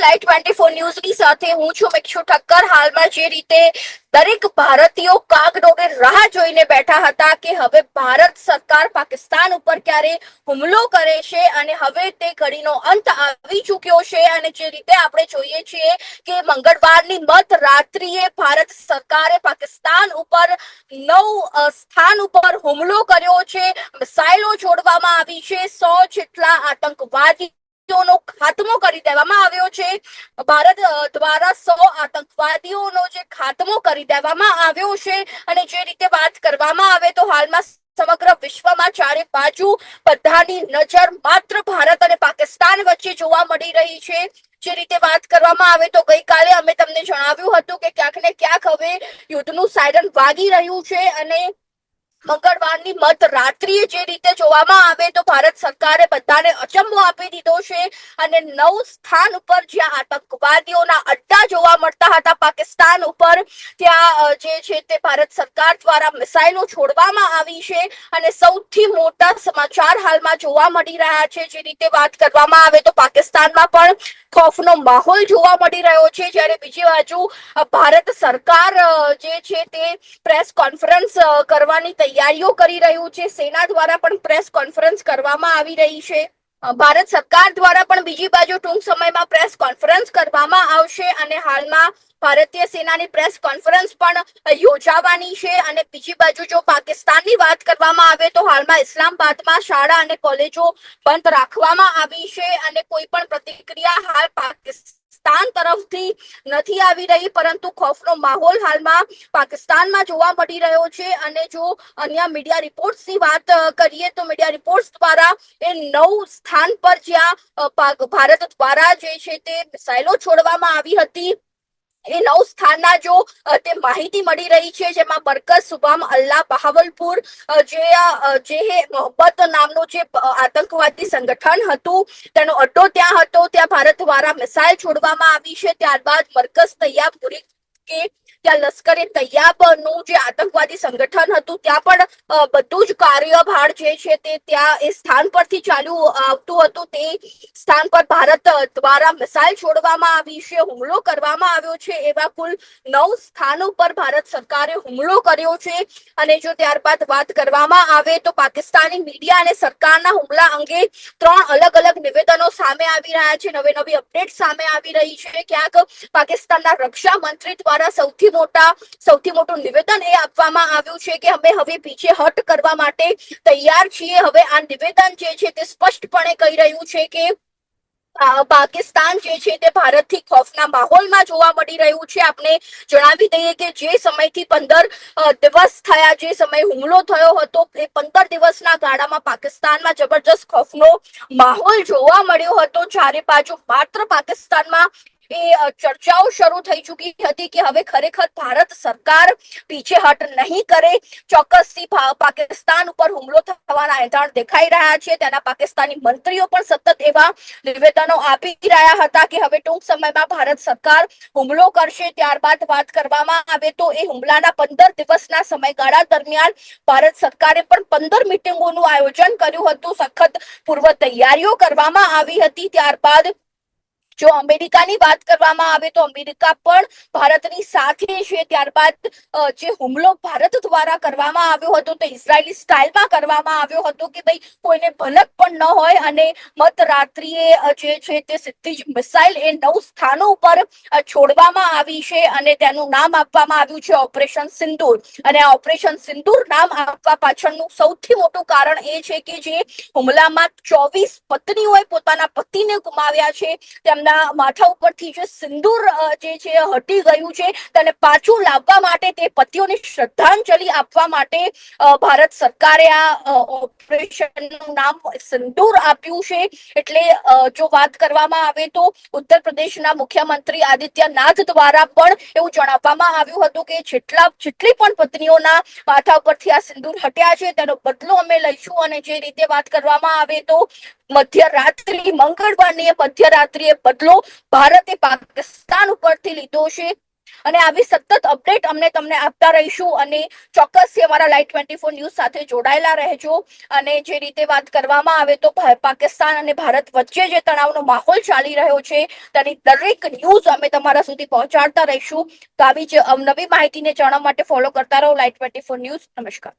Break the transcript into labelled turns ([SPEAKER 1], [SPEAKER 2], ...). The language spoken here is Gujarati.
[SPEAKER 1] લાઈવ ટ્વેન્ટી ફોર ન્યૂઝની સાથે હું છું મિક્ષુ ઠક્કર. હાલમાં જે રીતે દરેક ભારતીયો કાગડોળે રાહ જોઈને બેઠા હતા કે હવે ભારત સરકાર પાકિસ્તાન ઉપર ક્યારે હુમલો કરે છે અને હવે તે ઘડીનો અંત આવી ચૂક્યો છે અને જે રીતે આપણે જોઈએ છીએ કે મંગળવારની મત રાત્રિએ ભારત સરકારે પાકિસ્તાન ઉપર નવ સ્થાન ઉપર હુમલો કર્યો છે. મિસાઇલો છોડવામાં આવી છે. સો જેટલા આતંકવાદી નો ખાત્મો કરી દેવામાં આવ્યો છે. ભારત દ્વારા સો આતંકવાદીઓનો જે ખાત્મો કરી દેવામાં આવ્યો છે અને જે રીતે વાત કરવામાં આવે તો હાલમાં સમગ્ર વિશ્વમાં ચારે બાજુ બધાની નજર માત્ર ભારત અને પાકિસ્તાન વચ્ચે જોવા મળી રહી છે. જે રીતે વાત કરવામાં આવે તો ગઈકાલે અમે તમને જણાવ્યું હતું કે ક્યાંક ને ક્યાંક હવે યુદ્ધનું સાયરન વાગી રહ્યું છે અને મંગળવારની મત રાત્રિએ જે રીતે જોવામાં આવે તો ભારત સરકારે બધાને અચંબો આપી દીધો છે અને નવ સ્થાન ઉપર જ્યાં આતંકવાદીઓના અડ્ડા જોવા મળતા હતા પાકિસ્તાન ઉપર, ત્યાં જે છે તે ભારત સરકાર દ્વારા મિસાઇલો છોડવામાં આવી છે અને સૌથી મોટા સમાચાર હાલમાં જોવા મળી રહ્યા છે જે રીતે વાત કરવામાં આવે તો પાકિસ્તાનમાં પણ ખોફનો માહોલ જોવા મળી રહ્યો છે જ્યારે બીજી બાજુ ભારત સરકાર જે છે તે પ્રેસ કોન્ફરન્સ કરવાની તૈયારીઓ કરી રહ્યું છે. સેના દ્વારા પણ પ્રેસ કોન્ફરન્સ કરવામાં આવી રહી છે. ભારત સરકાર દ્વારા પણ બીજી બાજુ ટૂંક સમયમાં પ્રેસ કોન્ફરન્સ કરવામાં આવશે અને હાલમાં ભારતીય સેનાની પ્રેસ કોન્ફરન્સ પણ યોજાવાની છે અને બીજી બાજુ જો પાકિસ્તાનની વાત કરવામાં આવે તો હાલમાં ઇસ્લામાબાદમાં શાળા અને કોલેજો બંધ રાખવામાં આવી છે અને કોઈ પણ પ્રતિક્રિયા હાલ પાકિસ્તાન તરફથી નથી આવી રહી, પરંતુ ખોફનો માહોલ હાલમાં પાકિસ્તાનમાં જોવા મળી રહ્યો છે. અને જો અન્ય મીડિયા રિપોર્ટ્સની વાત કરીએ તો મીડિયા રિપોર્ટ્સ દ્વારા એ નવ સ્થાન પર જ્યાં ભારત દ્વારા જે છે તે મિસાઇલો છોડવામાં આવી હતી. એ નવ સ્થાનના જો તે માહિતી મળી રહી છે, જેમાં બરકત, સુબામ અલ્લાહ બહાવલપુર જે જે મોહબ્બત નામનું જે આતંકવાદી સંગઠન હતું, તેનો અડ્ડો ત્યાં હતો, ત્યાં ભારત દ્વારા મિસાઇલ છોડવામાં આવી છે, ત્યારબાદ મરકઝ તૈયાબપુરી કે ત્યાં લશ્કરે તૈયાબનું જે આતંકવાદી સંગઠન હતું, ત્યાં પણ બધું જ કાર્યભાર જે છે તે ત્યાં એ સ્થાન પરથી ચાલુ આવતું હતું. તે સ્થાન પર ભારત દ્વારા મિસાઇલ છોડવામાં આવી છે, હુમલો કરવામાં આવ્યો છે. એવા કુલ નવ સ્થાનો પર ભારત સરકારે હુમલો કર્યો છે. અને જો ત્યારબાદ વાત કરવામાં આવે તો પાકિસ્તાની મીડિયા અને સરકારના હુમલા અંગે ત્રણ અલગ અલગ નિવેદનો સામે આવી રહ્યા છે. નવી નવી અપડેટ સામે આવી રહી છે. ક્યાંક પાકિસ્તાનના રક્ષા મંત્રી દ્વારા સૌથી મોટા સૌથી મોટું નિવેદન એ આપવામાં આવ્યું છે કે અમે હવે પીછે હટ કરવા માટે તૈયાર છીએ. હવે આ નિવેદન જે છે તે સ્પષ્ટપણે કહી રહ્યું છે કે પાકિસ્તાન જે છે તે ભારતથી ખોફના માહોલમાં જોવા મળી રહ્યું છે. આપણે જણાવી દઈએ કે જે સમયથી પંદર દિવસ થયા, જે સમય હુમલો થયો હતો, એ પંદર દિવસના ગાળામાં પાકિસ્તાનમાં જબરજસ્ત ખોફનો માહોલ જોવા મળ્યો હતો. ચારે બાજુ માત્ર પાકિસ્તાનમાં એ ચર્ચાઓ શરૂ થઈ ચૂકી હતી કે હવે ખરેખર ભારત સરકાર પીછેહટ નહીં કરે, ચોક્કસથી પાકિસ્તાન ઉપર હુમલો થવાના એંધાણ દેખાઈ રહ્યા છે. તેના પાકિસ્તાની મંત્રીઓ પણ સતત એવા નિવેદનો આપી રહ્યા હતા કે હવે ટૂંક સમયમાં ભારત સરકાર હુમલો કરશે. ત્યારબાદ વાત કરવામાં આવે તો એ હુમલાના પંદર દિવસના સમયગાળા દરમિયાન ભારત સરકારે પણ પંદર મિટિંગોનું આયોજન કર્યું હતું. સખત પૂર્વ તૈયારીઓ કરવામાં આવી હતી. ત્યારબાદ જો અમેરિકાની વાત કરવામાં આવે તો અમેરિકા પણ ભારતની સાથે છે. ત્યારબાદ જે હુમલો ભારત દ્વારા કરવામાં આવ્યો હતો તો ઇઝરાયલી સ્ટાઇલમાં કરવામાં આવ્યો હતો કે ભાઈ કોઈને ભલક પણ ન હોય અને મધરાત્રિએ અ, જે છે તે સીધી જ મિસાઇલ એ નવ સ્થાનો ઉપર છોડવામાં આવી છે અને તેનું નામ આપવામાં આવ્યું છે ઓપરેશન સિંદૂર. અને આ ઓપરેશન સિંદૂર નામ આપવા પાછળનું સૌથી મોટું કારણ એ છે કે જે હુમલામાં ચોવીસ પત્નીઓએ પોતાના પતિને ગુમાવ્યા છે. તેમના માથા ઉપરથી જે સિંદૂર જે છે, હટી ગયું છે, તેને પાછું લાવવા માટે તે પતિઓને શ્રદ્ધાંજલિ આપવા માટે ભારત સરકારે આ ઓપરેશનનું નામ સિંદૂર આપ્યું છે. એટલે જો વાત કરવામાં આવે તો ઉત્તર પ્રદેશના મુખ્યમંત્રી આદિત્યનાથ દ્વારા પણ એવું જણાવવામાં આવ્યું હતું કે જેટલા, જેટલી પણ પત્નીઓના માથા ઉપરથી આ સિંદૂર હટ્યા છે, તેનો બદલો અમે લઈશું. અને જે રીતે વાત કરવામાં આવે તો મધ્યરાત્રિ, મંગળવારની મધ્યરાત્રિએ બદલો ભારતે પાકિસ્તાન ઉપરથી લીધો છે. અને આવી સતત અપડેટ અમને તમને આપતા રહીશું અને ચોક્કસથી અમારા લાઈવ ટ્વેન્ટી ફોર ન્યૂઝ સાથે જોડાયેલા રહેજો. અને જે રીતે વાત કરવામાં આવે તો પાકિસ્તાન અને ભારત વચ્ચે જે તણાવનો માહોલ ચાલી રહ્યો છે, તેની દરેક ન્યૂઝ અમે તમારા સુધી પહોંચાડતા રહીશું. તો આવી જ નવી માહિતીને જાણવા માટે ફોલો કરતા રહો લાઈવ ટ્વેન્ટી ફોર ન્યૂઝ નમસ્કાર.